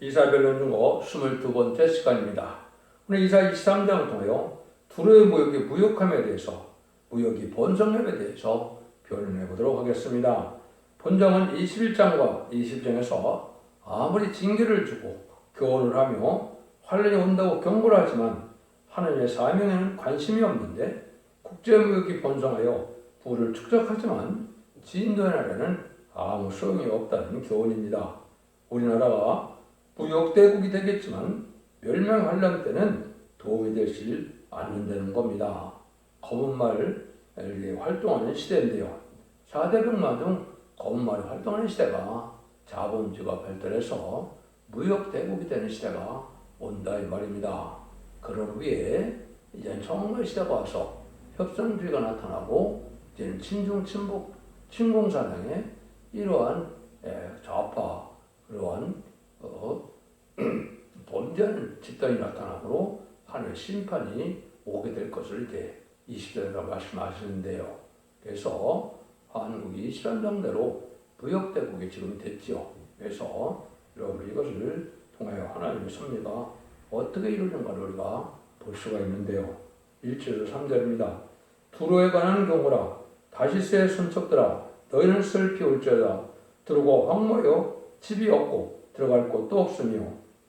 이사별 논중어 22번째 시간입니다. 오늘 이사 23장을 통하여 두루의 무역의 무역함에 대해서 무역이 번성함에 대해서 변론해 보도록 하겠습니다. 본장은 21장과 20장에서 아무리 징계를 주고 교훈을 하며 환란이 온다고 경고를 하지만 하나님의 사명에는 관심이 없는데 국제무역이 번성하여 부를 축적하지만 진도의 나라는 아무 소용이 없다는 교훈입니다. 우리나라가 무역대국이 되겠지만 멸망환란 때는 도움이 되질 않는다는 겁니다. 검은 말이 활동하는 시대인데요. 4대 병마 중 검은 말이 활동하는 시대가 자본주의가 발달해서 무역대국이 되는 시대가 온다 이 말입니다. 그런 후에 이제 청말 시대가 와서 협상주의가 나타나고 이제는 친중 친북 친공 사상의 이러한 예, 좌파 그러한 어, 범죄하는 집단이 나타나므로 하늘 심판이 오게 될 것을 이제 20절에서 말씀하시는데요. 그래서 한국이 실현정대로 무역대국이 지금 됐지요. 그래서 여러분 이것을 통하여 하나님의 섭리가 어떻게 이루어진가를 우리가 볼 수가 있는데요. 1절에서 3절입니다. 두로에 관한 경우라 다시스의 선척들아 너희는 슬피 올지어다 들고 황모여 집이 없고 들어갈 곳도 없으며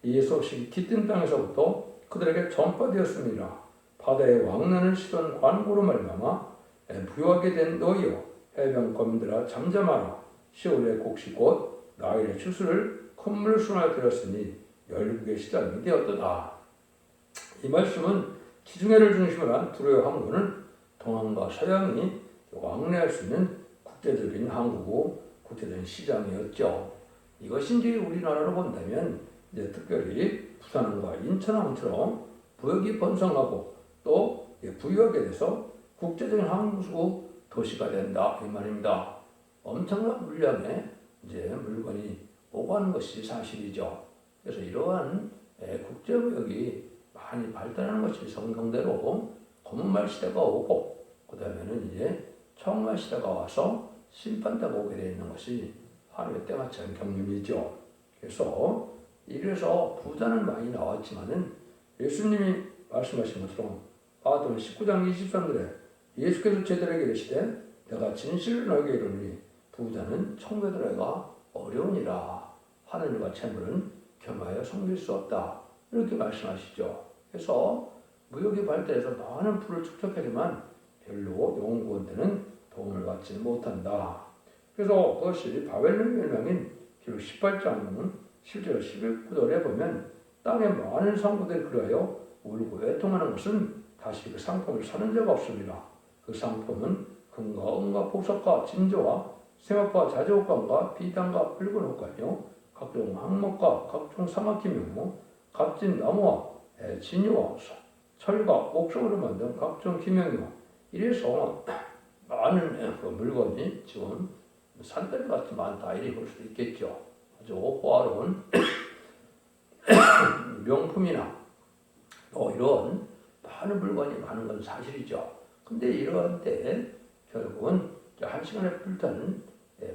이 소식이 깃든 땅에서부터 그들에게 전파되었습니다. 바다의 왕래를 시던 관고로 말미암아 부유하게 된 너희여 해변 거민들아 잠잠하라 시올의 곡식 곧 나일의 추수를 콧물 순환 되었으니 열국의 시작이 되었도다. 이 말씀은 지중해를 중심으로 한 두로의 항구는 동양과 서양이 왕래할 수 있는 국제적인 항구고 국제적인 시장이었죠. 이제 우리나라로 본다면 이제 특별히 부산과 인천항처럼 부역이 번성하고 또 부유하게 돼서 국제적인 항구 도시가 된다 이 말입니다. 엄청난 물량의 이제 물건이 오가는 것이 사실이죠. 그래서 이러한 국제무역이 많이 발달하는 것이 성경대로 검은말 시대가 오고 그 다음에는 이제 청말 시대가 와서 심판대가 오게 되어 있는 것이 하루의 때마침 경륜이죠. 그래서 이래서 부자는 많이 나왔지만은 예수님이 말씀하신 것처럼 아동 19장 23절에 예수께서 제자에게 이르시되 내가 진실을 너에게 이르노니 부자는 들어가 어려우니라 하늘과 채물은 겸하여 섬길 수 없다 이렇게 말씀하시죠. 그래서 무역이 발달해서 많은 풀을 축적하지만 별로 영구원대는 도움을 받지 못한다. 그래서 그것이 바벨론 멸망인 기록 18장 10절 11절에 보면 땅에 많은 상부들이 그리하여 울고 애통하는 것은 다시 그 상품을 사는 자가 없습니다. 그 상품은 금과 은과 보석과 진저와 생업과 자재옥감과 비단과 붉은 옷감이요 각종 항목과 각종 사막기묘 값진 나무와 진유와 철과 옥석으로 만든 각종 기명이요 이래서 많은 그 물건이 지금 같이 많다 이렇게 볼 수도 있겠죠. 아주 호화로운 명품이나 또 이런 많은 물건이 많은 건 사실이죠. 근데 이러한 때 결국은 한 시간에 불타는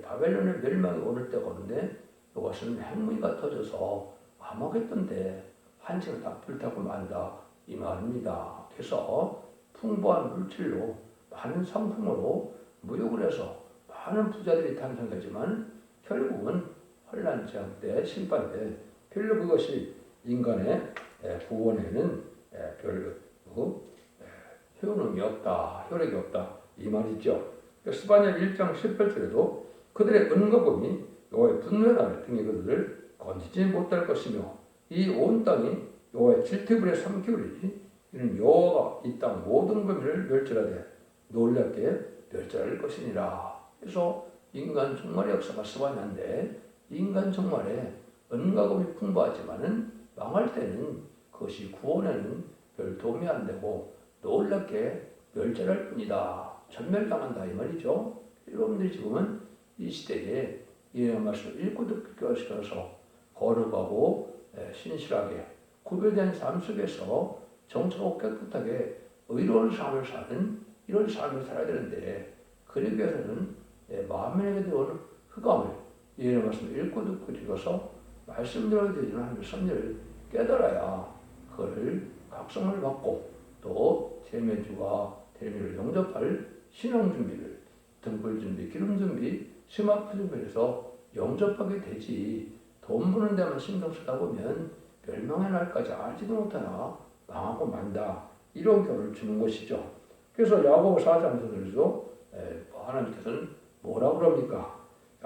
바벨론의 멸망이 오를 때가 오는데 이것은 핵무기가 터져서 아마겟돈 때한 시간 다 불타고 만다 이 말입니다. 그래서 풍부한 물질로 많은 상품으로 무역을 해서 많은 부자들이 탄생하지만 결국은 혼란 재앙 때 심판 때 별로 그것이 인간의 구원에는 별로 효능이 없다, 효력이 없다 이 말이죠. 스바냐 1장 18절에도 그들의 은거금이 여호와의 분노의 날 등에 그들을 건지지 못할 것이며 이 온 땅이 여호와의 질투불에 삼키우리니 이는 여호와가 이 땅 모든 범위를 멸절하되 놀랍게 멸절할 것이니라. 그래서 인간 종말의 역사가 스바냐인데 인간 종말에 은가금이 풍부하지만은 망할 때는 그것이 구원에는 별 도움이 안 되고 놀랍게 멸절할 뿐이다. 전멸당한다 이 말이죠. 여러분들이 지금은 이 시대에 이 말씀을 읽고 듣고 시켜서 거룩하고 신실하게 구별된 삶 속에서 정착하고 깨끗하게 의로운 삶을 사는 이런 삶을 살아야 되는데 그러기 위해서는 마음에 들어오는 흑암을 이런 말씀을 읽고 듣고 읽어서 말씀대로 되지는 하나님의 섭리를 깨달아야 그걸 각성을 받고 또 세매주가 대미를 영접할 신앙 준비를 등불 준비, 기름 준비, 심화프 준비해서 영접하게 되지 돈 버는 데만 신경 쓰다 보면 멸망의 날까지 알지도 못하나 망하고 만다 이런 결을 주는 것이죠. 그래서 야고보 4장에서 그래서 뭐 하나님께서는 뭐라 그럽니까?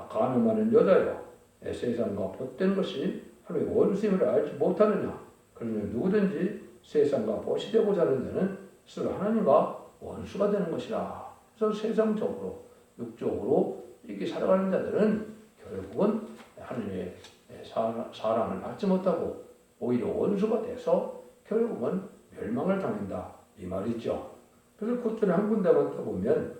가늠 많은 여자여 에, 세상과 벗된 것이 하나님의 원수임을 알지 못하느냐? 그러면 누구든지 세상과 벗이 되고자 하는 자는 스스로 하나님과 원수가 되는 것이라. 그래서 세상적으로 육적으로 이렇게 살아가는 자들은 결국은 하나님의 사- 사랑을 받지 못하고 오히려 원수가 돼서 결국은 멸망을 당한다 이 말이죠. 그래서 그때는 한 군데만 더 보면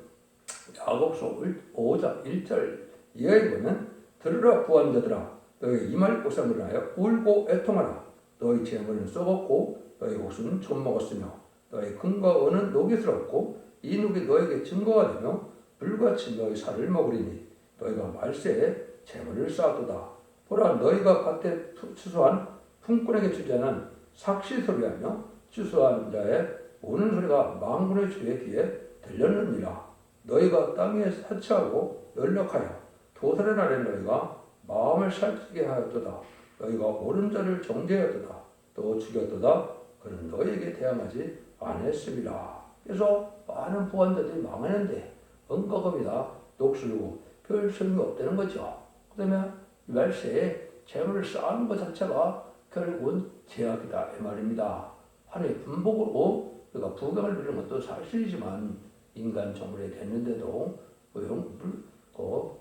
야고보서 5장 1절 이하에 보면 들으라 구한자들아 너희 이말 고삼을 하여 울고 애통하라. 너희 재물은 썩었고 너희 옷은 좀 먹었으며 너희 금과 은은 녹이스럽고 이 녹이 너에게 증거가 되며 불같이 너희 살을 먹으리니 너희가 말세에 재물을 쌓도다. 보라 너희가 밭에 추수한 품꾼에게 않은 삭시 소리하며 추수한 자의 우는 소리가 망군의 주의 귀에 들렸느니라 너희가 땅에 사치하고 연락하여 도살의 날에 너희가 마음을 살찌게 하였도다. 너희가 옳은 자를 정죄하였도다. 또 죽였도다. 그는 너희에게 대항하지 않았습니다. 그래서 많은 부한자들이 망하는데 은거금이다 녹슬고 별 소용이 없다는 거죠. 그 다음에 말세에 재물을 쌓는 것 자체가 결국은 제약이다. 이 말입니다. 하나의 분복으로 우리가 부강을 누리는 것도 사실이지만 인간 정물이 됐는데도 그 용- 물, 그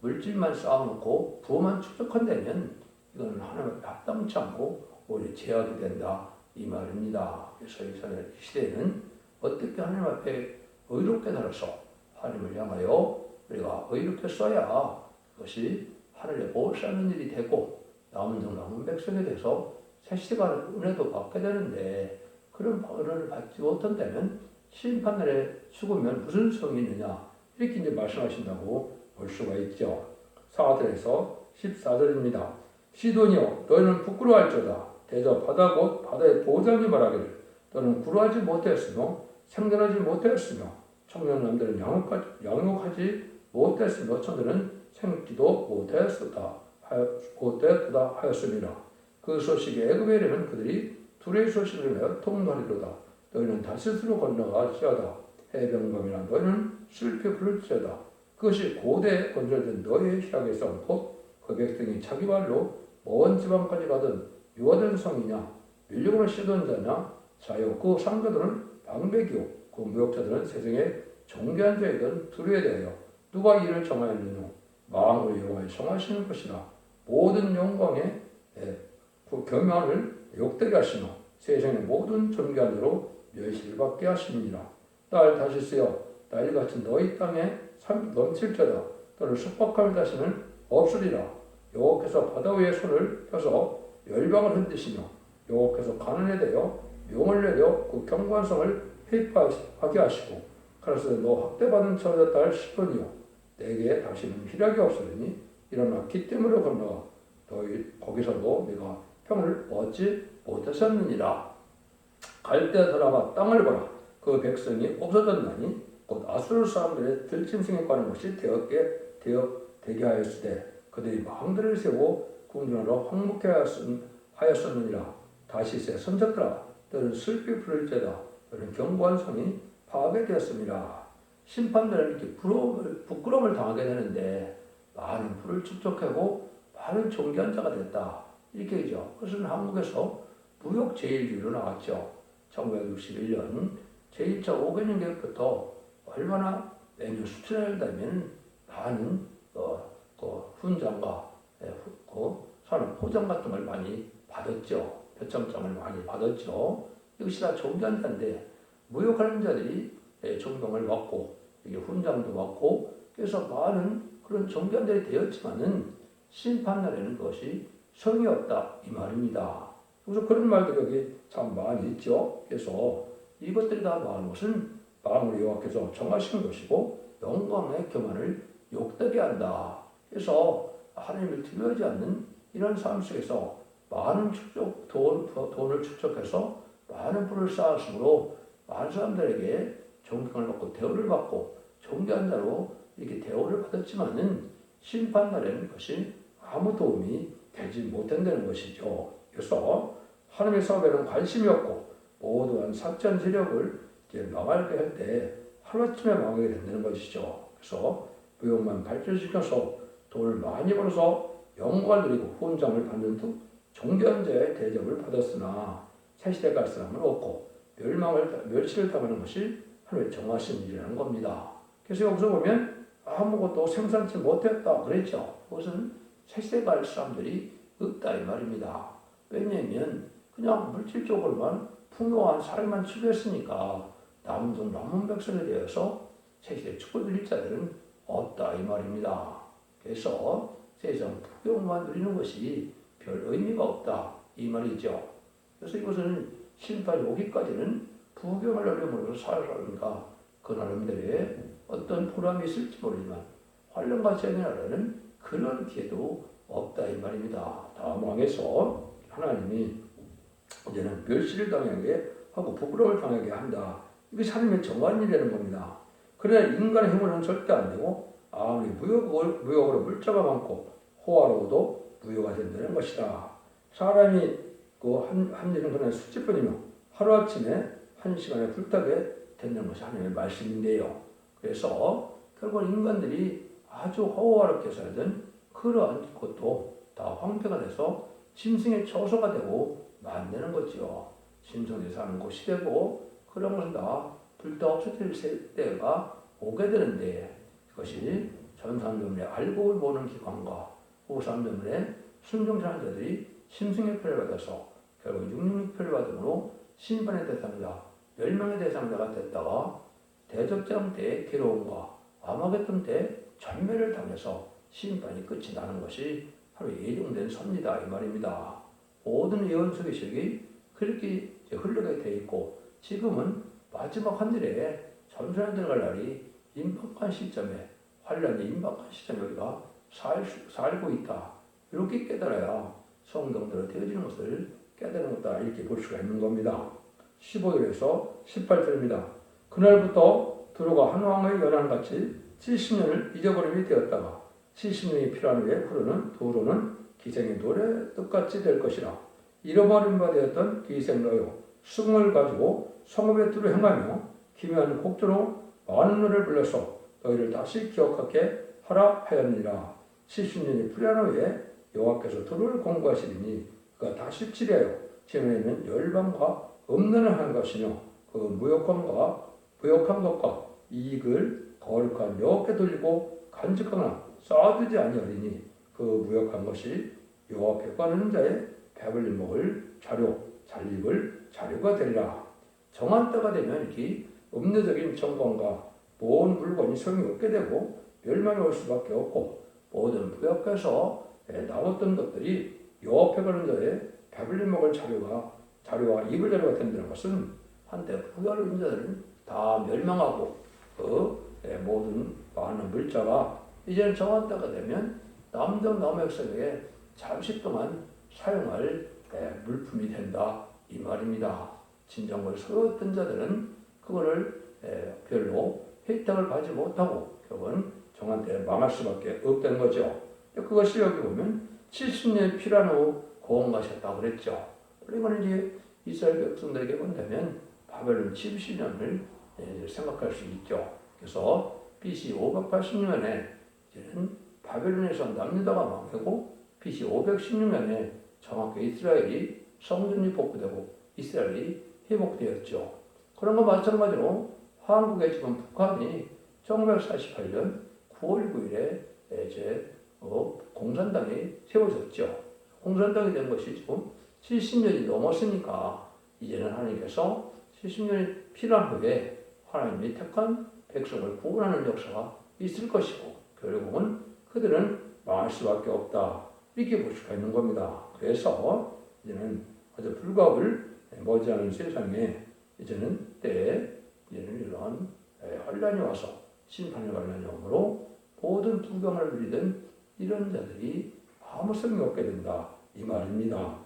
물질만 쌓아놓고 부만 축적한다면 이건 하나님 앞에 합당치 않고 오히려 제약이 된다 이 말입니다. 그래서 이 시대는 어떻게 하나님 앞에 의롭게 살아서 하나님을 향하여 우리가 의롭게 써야 그것이 하늘에 복 쌓는 일이 되고 남은 종 남은 백성이 돼서 새 시대가 은혜도 받게 되는데 그런 은혜를 받지 못한다면 심판날에 죽으면 무슨 소용이 있느냐 이렇게 이제 말씀하신다고 볼 수가 있죠. 사들에서 14절입니다. 시돈이여 너희는 부끄러워할지어다 대저 바다 곧 바다의 보장이 말하기를 너는 구루하지 못했으며 생존하지 못했으며 청년 남들은 양육하지, 못했으며 천들은 생기도 못했었다 못했다 하였습니다. 그 소식이 애굽에 이르면 그들이 둘의 소식을 내어 통말이로다. 너희는 다시스로 건너가시하다. 해변검이나 너희는 슬피 부를지어다. 그것이 고대에 건설된 너희의 희락에서 곧 그 백성이 자기 발로 먼 지방까지 가던 유화된 성이냐 밀려오는 시던 자냐 자요 그 상가들은 방백이요 그 무역자들은 세상에 정교한 자이든 두려에 대하여 누가 이를 정하였느냐 마음으로 여호와의 정하시는 것이라 모든 영광에 예, 그 겸양을 욕되게 하시며 세상의 모든 존귀한 대로 멸시를 받게 하시니라 딸 다시스여 나일 같은 너희 땅에 삶 넘칠자다. 너를 숙박함을 다시는 없으리라. 여호와께서 바다 위에 손을 펴서 열방을 흔드시며 여호와께서 가난에 대하여 용을 내려 그 경관성을 회파하게 하시고 그래서 너 학대받은 처자 딸 시돈이요. 내게 다시는 희락이 없으리니 일어나 기쁨으로 건너가 너희 거기서도 네가 평을 얻지 못하셨느니라 갈대 사람아 땅을 보라. 그 백성이 없어졌나니 곧 아수르 사람들의 들짐승에 관한 것이 되었게 되어 되게 하였을 때 그들이 마음들을 세우고 궁전하러 황묵해 하였었느니라. 다시세 선적들아 너는 슬피 부를지어다. 너는 견고한 성이 파괴되었습니다 심판들은 이렇게 부러움을, 부끄러움을 당하게 되는데 많은 불을 축적하고 많은 존귀한 자가 됐다. 이렇게 얘기죠 그것은 한국에서 무역 제일주의로 나왔죠 1961년 제1차 5개년 계획부터 얼마나 매년 수천을 달면 많은 어, 그 훈장과 예, 후- 그 산업 포장 같은 걸 많이 받았죠. 표창장을 많이 받았죠. 이것이 다 존귀한 자인데 무역하는 자들이 예, 존경을 받고 이게 훈장도 받고 그래서 많은 그런 존귀한 자들이 되었지만은 심판날에는 그것이 성이 없다 이 말입니다. 그래서 그런 말들이 여기 참 많이 있죠. 그래서 이것들이 다 말하는 것은 마음으로 여호와께서 정하신 것이고 영광의 교만을 욕되게 한다. 그래서 하나님을 두려워하지 않는 이런 삶 속에서 많은 축적, 돈, 돈을 축적해서 많은 부를 쌓았으므로 많은 사람들에게 존경을 받고 대우를 받고 존귀한 자로 이렇게 대우를 받았지만은 심판날에는 그것이 아무 도움이 되지 못한다는 것이죠. 그래서 하나님의 사업에는 관심이 없고 모두한 사전 세력을 이제 망하게 할 때 하루아침에 망하게 된다는 것이죠. 그래서 무역만 발전시켜서 돈을 많이 벌어서 영광을 누리고 후원장을 받는 등 존귀한 자의 대접을 받았으나 새 시대 갈 사람은 없고 멸망을 멸치를 당하는 것이 하나님의 정하신 일이라는 겁니다. 그래서 여기서 보면 아무것도 생산치 못했다 그랬죠. 그것은 새 시대 갈 사람들이 없다 이 말입니다. 왜냐하면 그냥 물질적으로만 풍요한 삶만 추구했으니까 남동 남은 백성에 대해서 새시대 축복 드릴 자들은 없다 이 말입니다. 그래서 세상 풍요만 누리는 것이 별 의미가 없다 이 말이죠. 그래서 이것은 심판이 오기까지는 부경을 어려움으로 살아가니까 그 나름대로의 어떤 보람이 있을지 모르지만 환란과 재난이라는 그런 기회도 없다 이 말입니다. 다음 왕에서 하나님이 이제는 멸시를 당하게 하고 부끄러움을 당하게 한다. 이게 하나님의 정관이라는 겁니다. 그러나 인간의 힘으로는 절대 안 되고 아무리 무역으로, 무역으로 물자가 많고 호화로워도 무효가 된다는 것이다. 사람이 그한 한 일은 그냥 수치뿐이며 하루아침에 한 시간에 불타게 된다는 것이 하나님의 말씀인데요. 그래서 결국 인간들이 아주 호화롭게 살던 그러한 것도 다 황폐가 돼서 짐승의 처소가 되고 만드는 거지요. 짐승이 사는 곳이 되고 그런 것은 다 불타 없어질 때가 오게 되는데 그것이 전산점에 알고 보는 기관과 오산점에 순종하는 자들이 심승의 표를 받아서 결국 육육표를 받음으로 심판의 대상자, 멸망의 대상자가 됐다가 대적장 때의 괴로움과 아마겟돈 때 전멸을 당해서 심판이 끝이 나는 것이 바로 예정된 섭니다 이 말입니다. 모든 예언 소개식이 그렇게 흘러게 돼 있고 지금은 마지막 하늘에 전선에 들어갈 날이 임박한 시점에 환란이 임박한 시점에 우리가 살, 살고 있다. 이렇게 깨달아야 성경대로 되어지는 것을 깨달은 것다. 이렇게 볼 수가 있는 겁니다. 15절에서 18절입니다. 그날부터 두루가 한 왕의 연한같이 70년을 잊어버림이 되었다가 70년이 필요한 후에 흐르는 두루는 기생의 노래 뜻같이 될 것이라. 잃어버린 바 되었던 기생러요 승을 가지고 성읍의 뚜루 행하며 기묘한 곡조로 많은 노래를 불러서 너희를 다시 기억하게 하라 하였느니라. 70년이 필요한 후에 여호와께서 두루를 공부하시리니 그가 다시 치려요. 지금에는 열방과 없는 한 것이며 그 무역함과 무역한 것과 이익을 거룩한 여호와께 돌리고 간직하거나 쌓아두지 아니하리니? 그 무역한 것이 여호와께 가는 자의 배불리 먹을 자료 잔립을 자료가 되리라. 정한 때가 되면 이 음료적인 정권과 모든 물건이 소용이 없게 되고 멸망이 올 수밖에 없고 모든 부역에서 나왔던 것들이 여호와께 가는 자의 배불리 먹을 자료가 자료와 입을 자료가 된다는 것은 한때 부여를 인자들은 다 멸망하고 그 모든 많은 물자가 이제는 정한 때가 되면 남정 남역성에게 잠시 동안 사용할 물품이 된다 이 말입니다. 진정을 소유했던 자들은 그거를 별로 혜택을 받지 못하고 결국은 정한 때 망할 수밖에 없다는 거죠. 그것이 여기 보면 70년 필요한 후 고원가셨다고 그랬죠. 이거는 이제 이스라엘 백성들에게 본다면 바벨론 70년을 생각할 수 있죠. 그래서 BC 586년에 이제는 바벨론에서 남유다가 망하고 BC 516년에 정확히 이스라엘이 성전이 복구되고 이스라엘이 회복되었죠. 그런 거 마찬가지로 한국의 지금 북한이 1948년 9월 9일에 이제 어, 공산당이 세워졌죠. 공산당이 된 것이 지금 70년이 넘었으니까 이제는 하나님께서 70년이 필요한 후에 하나님이 택한 백성을 구원하는 역사가 있을 것이고 결국은 그들은 망할 수밖에 없다. 이렇게 볼 수가 있는 겁니다. 그래서 이제는 아주 불가을 머지않은 세상에 이제는 때에 이제는 이러한 환란이 와서 심판의 환란이 오므로 모든 불경을 누리던 이런 자들이 아무 소용이 없게 된다 이 말입니다.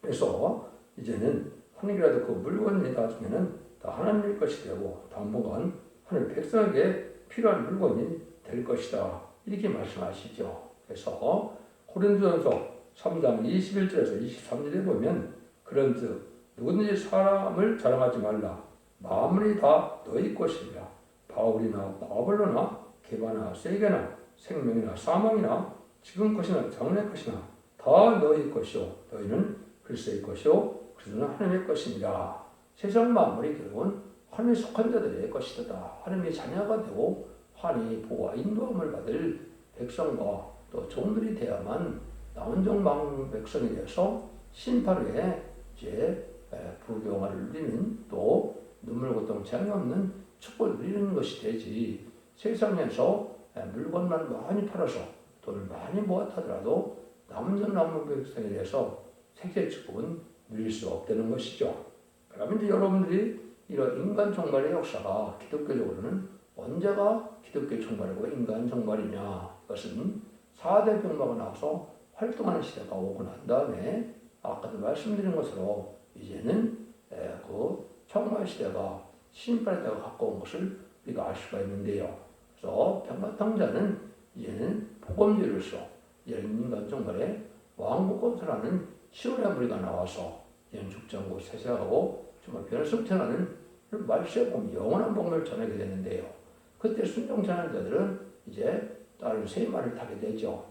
그래서 이제는 하늘이라도 그 물건이 나중에는 다 하나님의 것이 되고 당분간 하늘 백성에게 필요한 물건이 될 것이다 이렇게 말씀하시죠. 그래서 고린도전서 3장 21절에서 23절에 보면 그런즉 누구든지 사람을 자랑하지 말라 마음이 다 너희 것이라 바울이나 바블로나 개바나 세게나 생명이나 사망이나 지금 것이나 장래 것이나 다 너희 것이요 너희는 글쎄의 것이요 그리스도는 하나님의 것입니다. 세상 만물이 결국은 하나님의 속한 자들의 것이다. 하나님의 자녀가 되고 하나님의 보호와 인도함을 받을 백성과 또 종들이 되야만 나온종 망 백성이 되어서 심판 후에 이제 불교화를 누리는 또 눈물 고통 재앙이 없는 축복을 누리는 것이 되지 세상에서 물건만 많이 팔아서 돈을 많이 모았다더라도 남전 남은 백성에 대해서 세계 축복은 누릴 수 없다는 것이죠. 그러면 이제 여러분들이 이런 인간 종말의 역사가 기독교적으로는 언제가 기독교 종말이고 인간 종말이냐 그것은 4대 병마가 나와서 활동하는 시대가 오고 난 다음에 아까도 말씀드린 것으로 이제는 그 청말 시대가 심판의 때가 가까운 것을 우리가 알 수가 있는데요. 그래서 병마탕자는 이제는 복음제로서 이런 인간 종말에 왕국 건설하는 시온의 무리가 나와서 이제는 죽장고 세세하고 정말 변성천하는 말세에 보면 영원한 복음을 전하게 되는데요. 그때 순종자는 자들은 이제 다른 세 말을 타게 되죠.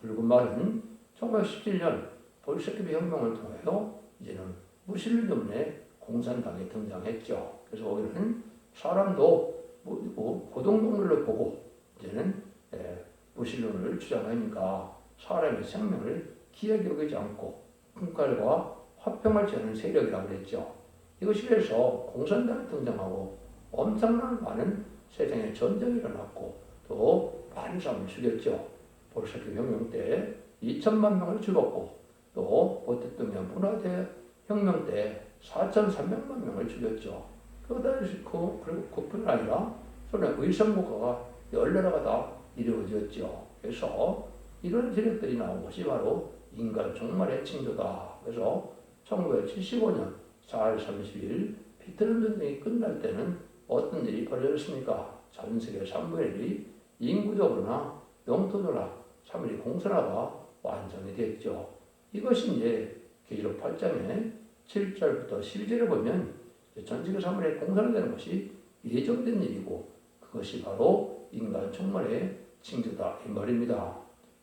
붉은 말은 1917년 볼셰키비 혁명을 통해서 이제는 무슬림에 공산당이 등장했죠. 그래서 거기는 사람도 뭐 고동동물로 보고 이제는 무슬림을 주장하니까 사람의 생명을 기하게 여기지 않고 금칼과 화평을 재는 세력이라고 그랬죠. 이것이 그래서 공산당이 등장하고 엄청난 많은 세상에 전쟁이 일어났고 또 많은 사람을 죽였죠. 볼셰키 혁명 때 2천만 명을 죽었고 또 보테통의 문화대 혁명 때 4,300만 명을 죽였죠. 그다음에 그, 그리고 그뿐 아니라 소련 의성국가가 열나라가 다 이루어졌죠. 그래서 이런 세력들이 나온 것이 바로 인간 종말의 징조다. 그래서 1975년 4월 30일 비트남 전쟁이 끝날 때는 어떤 일이 벌어졌습니까? 전 세계 3분의 1이 인구적으로나 영토적으로나 3일이 공산화가 완전히 됐죠. 이것이 이제 계시록 8장에 7절부터 12절에 보면 전 세계 3분의 공산화되는 것이 예정된 일이고 그것이 바로 인간 총말의 징조다 이 말입니다.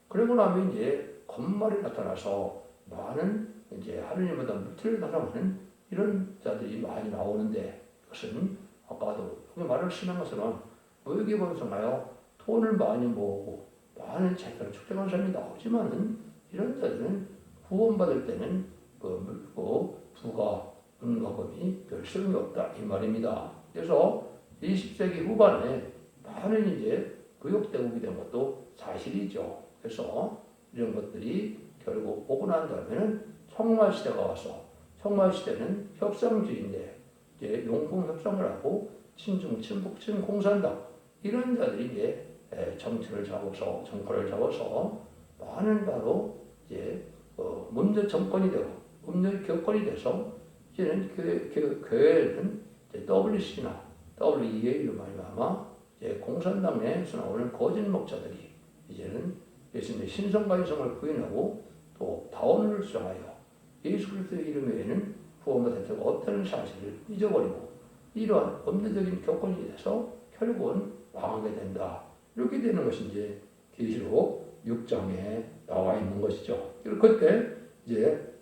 그러고 나면 이제 건말이 나타나서 많은 이제 하느님보다 무트를 나타나는 이런 자들이 많이 나오는데 그것은 아까도 여기 말씀한 것처럼 무역이 번성하여 돈을 많이 모으고 많은 재산을 축적한 사람이 나오지만은 이런 자들은 구원받을 때는 그, 그 부가 은과금이 별 소용이 없다 이 말입니다. 그래서 20세기 후반에 많은 이제 무역대국이 된 것도 사실이죠. 그래서 이런 것들이 결국 오고 난 다음에는 청말 시대가 와서 청말 시대는 협상주의인데 이제 용품 협상을 하고 친중, 친북, 친공산당 이런 자들이 이제 정치를 잡아서 정권을 잡아서 많은 바로 이제 어, 문제 정권이 되고 문제 교권이 돼서 이제는 교회, 교회, 교회는 이제 WC나 WEA로 말미암아 이제 공산당 내에서 나오는 거짓 목자들이 이제는 예수님의 신성가인성을 부인하고 또 다원을 주장하여 예수 그리스도의 이름 외에는 구원받을 자가 없다는 사실을 잊어버리고 이러한 법리적인 교권이 돼서 결국은 망하게 된다. 이렇게 되는 것이 이제 계시록 6장에 나와 있는 것이죠. 그때 이제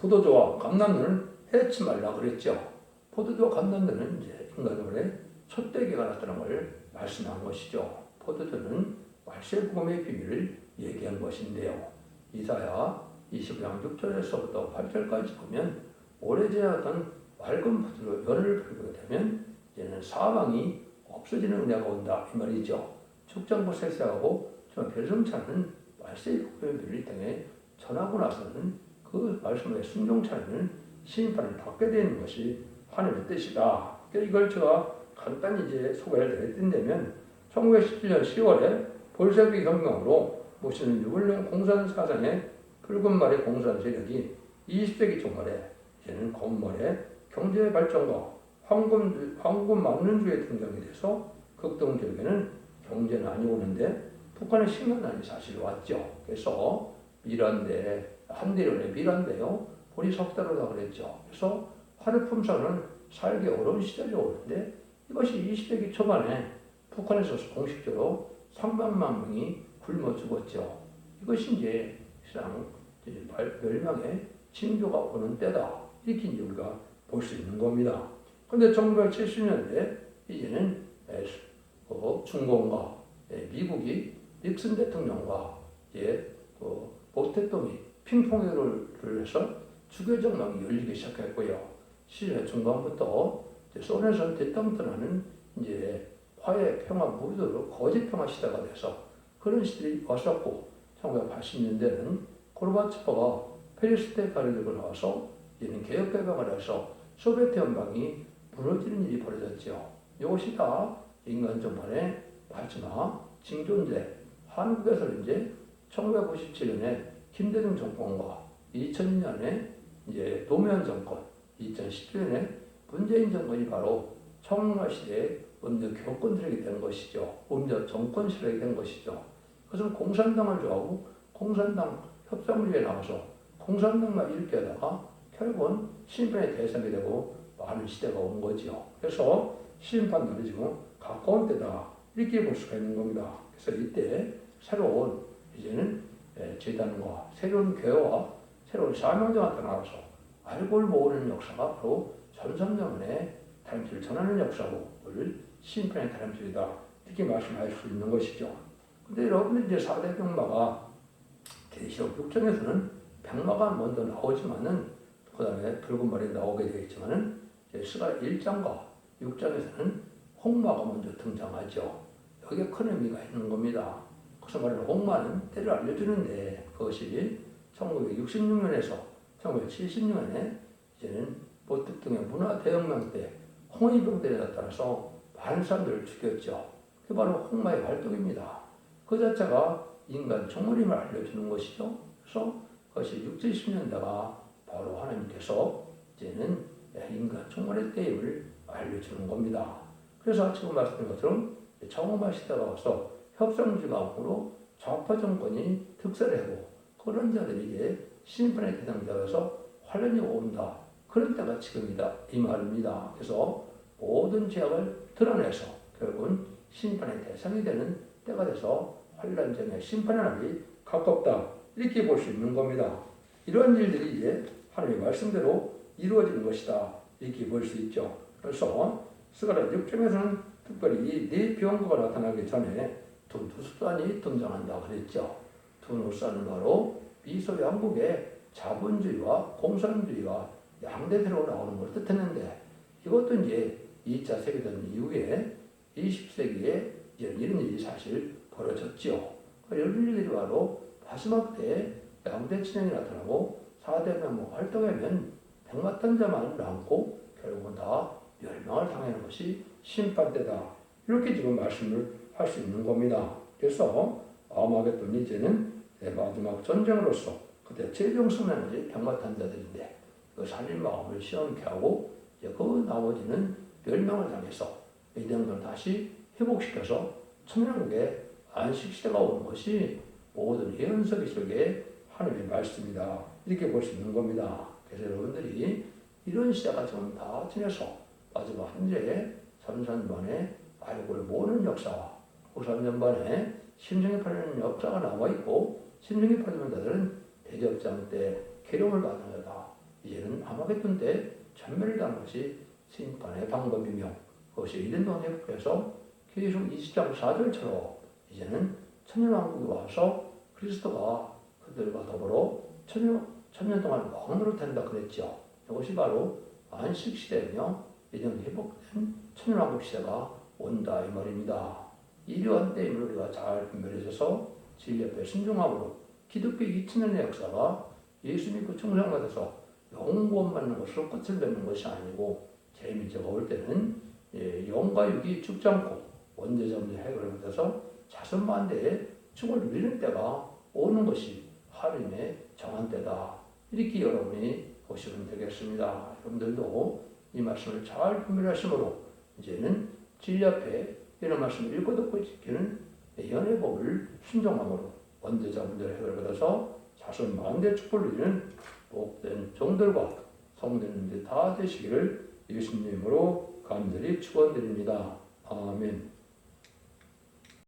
포도주와 감남들은 해치 말라 그랬죠. 포도주와 감남들은 이제 인간들의 첫대기가 나타난 걸 말씀한 것이죠. 포도주는 말세 복음의 비밀을 얘기한 것인데요. 이사야 20장 6절에서부터 8절까지 보면 오래전하던 맑은 포도로 열을 풀게 되면 이제는 사망이 없어지는 은혜가 온다 이 말이죠. 축장부 세세하고 좀 별성차는 말세의 복음을 통해 전하고 나서는 그 말씀에 순종차는 심판을 받게 되는 것이 하나님의 뜻이다. 이걸 제가 간단히 이제 소개를 해드린다면 1917년 10월에 볼세비 혁명으로 모시는 유불령 공산 사상의 붉은 말의 공산 세력이 20세기 초말에 이제는 건물의 경제 발전과 황금 황금 만년주의 등장에 대해서 극동 지역에는 경제는 아니고 오는데 북한의 식량난이 사실 왔죠. 그래서 밀한데 한대련의 밀한데요. 보리 석다로다 그랬죠. 그래서 화르품선은 살기 어려운 시절이 오는데 이것이 20세기 초반에 북한에서 공식적으로 300만 명이 굶어 죽었죠. 이것이 이제 시장 멸망의 징조가 오는 때다. 이제 우리가 볼 수 있는 겁니다. 그런데 1970년대 이제는 중공과 예, 미국이 닉슨 대통령과 예, 그, 모 대통령이 핑퐁회를 해서 주교 정망이 열리기 시작했고요. 시절 중반부터 소련에서 대통령하는 이제 화해 평화 무드로 거짓 평화 시대가 돼서 그런 시대이 왔었고 1980년대는 고르바초프가 페리스테 가르를 나와서 이는 개혁 개방을 해서 소비에트 연방이 무너지는 일이 벌어졌죠. 이것이 다 인간 정권의 마지막 징존제 한국에서 이제 1997년에 김대중 정권과 2002년에 이제 노무현 정권, 2017년에 문재인 정권이 바로 청문화 시대의 음료 교권들에게 된 것이죠. 음료 정권 실력이 된 것이죠. 그것은 공산당을 좋아하고 공산당 협상주의에 나와서 공산당만 하다가 결국은 심판의 대상이 되고 많은 시대가 온 거죠. 그래서 심판들이 지금 가까운 때다 이렇게 볼 수가 있는 겁니다. 그래서 이때 새로운 이제는 예, 재단과 새로운 교회와 새로운 사명자가 나타나서 알고를 모으는 역사가 바로 전선명원의 다림질을 전하는 역사고 을 심판의 다림질이다 이렇게 말씀할 수 있는 것이죠. 근데 여러분들 이제 4대 병마가 계시록 6장에서는 병마가 먼저 나오지만은 그 다음에 붉은 말이 나오게 되어 있지만은 스가 1장과 6장에서는 홍마가 먼저 등장하죠. 여기에 큰 의미가 있는 겁니다. 그래서 말하는 홍마는 때를 알려주는데 그것이 1966년에서 1976년에 이제는 보특 등의 문화 대혁명 때 홍위병들에 나타나서 많은 사람들을 죽였죠. 그게 바로 홍마의 활동입니다. 그 자체가 인간 총물임을 알려주는 것이죠. 그래서 그것이 6, 70년대가 바로 하나님께서 이제는 인간 총물의 때임을 알려주는 겁니다. 그래서 지금 말씀드린 것처럼 정오마 시대가 와서 협상주의감으로 좌파 정권이 특세를 하고 그런 자들이 이제 심판의 대상자로서 환란이 온다. 그런 때가 지금이다. 이 말입니다. 그래서 모든 죄악을 드러내서 결국은 심판의 대상이 되는 때가 돼서 환란전의 심판의 날이 가깝다. 이렇게 볼 수 있는 겁니다. 이런 일들이 이제 하나님의 말씀대로 이루어지는 것이다. 이렇게 볼 수 있죠. 그래서 스가랴 6장에서는 특별히 이네 병거가 나타나기 전에 두 누수단이 등장한다 그랬죠. 두 누수단은 바로 미소 양국의 자본주의와 공산주의가 양대대로 나오는 걸 뜻했는데 이것도 이제 2차 세계대전 이후에 20세기에 이런 일이 사실 벌어졌죠. 이런 일들이 바로 마지막 때 양대 진영이 나타나고 4대면 뭐 활동하면 백마탄 자만 남고 결국은 다 멸망을 당하는 것이 심판대다. 이렇게 지금 말씀을 할 수 있는 겁니다. 그래서 아마겟돈 이제는 마지막 전쟁으로서 그때 최종 승리는 백마탄 자들인데 그 살인 마음을 시원케 하고 이제 그 나머지는 멸망을 당해서 이들을 다시 회복시켜서 천년국에 안식 시대가 오는 것이 모든 예언석의 속에 하나님의 말씀이다. 이렇게 볼 수 있는 겁니다. 그래서 여러분들이 이런 시대가 지금 다 지내서 마지막 현재 삼산반에 알고를 모으는 역사와 후삼년반에 심정이 팔리는 역사가 남아 있고 심정이 팔리는 자들은 대접장 때 계룡을 받는 거다. 이제는 아마겟돈 때 전멸을 당한 것이 심판의 방법이며 그것이 이른 동안 회복해서 계속 20장 4절처럼 이제는 천년왕국이 와서 그리스도가 그들과 더불어 천년, 천년 동안 왕으로 된다 그랬죠. 이것이 바로 안식 시대며 이런 회복된 천년왕국 시대가 온다 이 말입니다. 이러한 때임을 우리가 잘 분별해서 진리 앞에 순종함으로 기독교 2000년의 역사가 예수 믿고 청상받아서 영원 받는 것으로 끝을 맺는 것이 아니고 재미제가 올 때는 예, 영과 육이 죽지 않고 원죄점을 해결하면서 자손만대에 축을 누리는 때가 오는 것이 하나님의 정한 때다. 이렇게 여러분이 보시면 되겠습니다. 여러분들도 이 말씀을 잘 분별하심으로 이제는 진리 앞에 이런 말씀을 읽고 듣고 지키는 예언의 법을 순종함으로 원대자분들의 해를 받아서 자손 만대 축복을 누리는 복된 종들과 성도님들 다 되시기를 예수님으로 간절히 축원드립니다. 아멘.